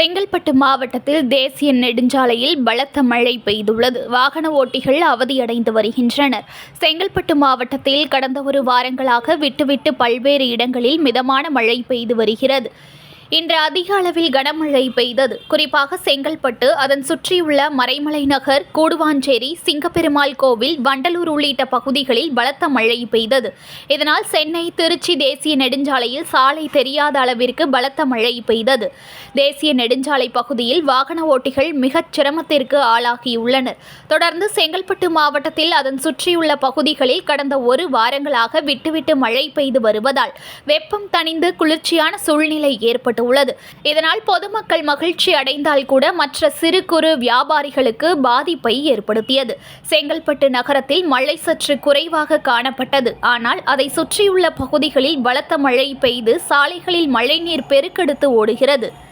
செங்கல்பட்டு மாவட்டத்தில் தேசிய நெடுஞ்சாலையில் பலத்த மழை பெய்துள்ளது. வாகன ஓட்டிகள் அவதியடைந்து வருகின்றனர். செங்கல்பட்டு மாவட்டத்தில் கடந்த ஒரு வாரங்களாக விட்டுவிட்டு பல்வேறு இடங்களில் மிதமான மழை பெய்து வருகிறது. இன்று அதிக அளவில் கனமழை பெய்தது. குறிப்பாக செங்கல்பட்டு அதன் சுற்றியுள்ள மறைமலை நகர் கூடுவாஞ்சேரி சிங்கப்பெருமாள் கோவில் வண்டலூர் உள்ளிட்ட பகுதிகளில் பலத்த மழை பெய்தது. இதனால் சென்னை திருச்சி தேசிய நெடுஞ்சாலையில் சாலை தெரியாத அளவிற்கு பலத்த மழை பெய்தது. தேசிய நெடுஞ்சாலை பகுதியில் வாகன ஓட்டிகள் மிகச் சிரமத்திற்கு ஆளாகியுள்ளனர். தொடர்ந்து செங்கல்பட்டு மாவட்டத்தில் அதன் சுற்றியுள்ள பகுதிகளில் கடந்த ஒரு வாரங்களாக விட்டுவிட்டு மழை பெய்து வருவதால் வெப்பம் தணிந்து குளிர்ச்சியான சூழ்நிலை ஏற்பட்டுள்ளது. இதனால் பொதுமக்கள் மகிழ்ச்சி அடைந்தால் கூட மற்ற சிறு குறு வியாபாரிகளுக்கு பாதிப்பை ஏற்படுத்தியது. செங்கல்பட்டு நகரத்தில் மழை சற்று குறைவாக காணப்பட்டது. ஆனால் அதை சுற்றியுள்ள பகுதிகளில் பலத்த மழை பெய்து சாலைகளில் மழைநீர் பெருக்கெடுத்து ஓடுகிறது.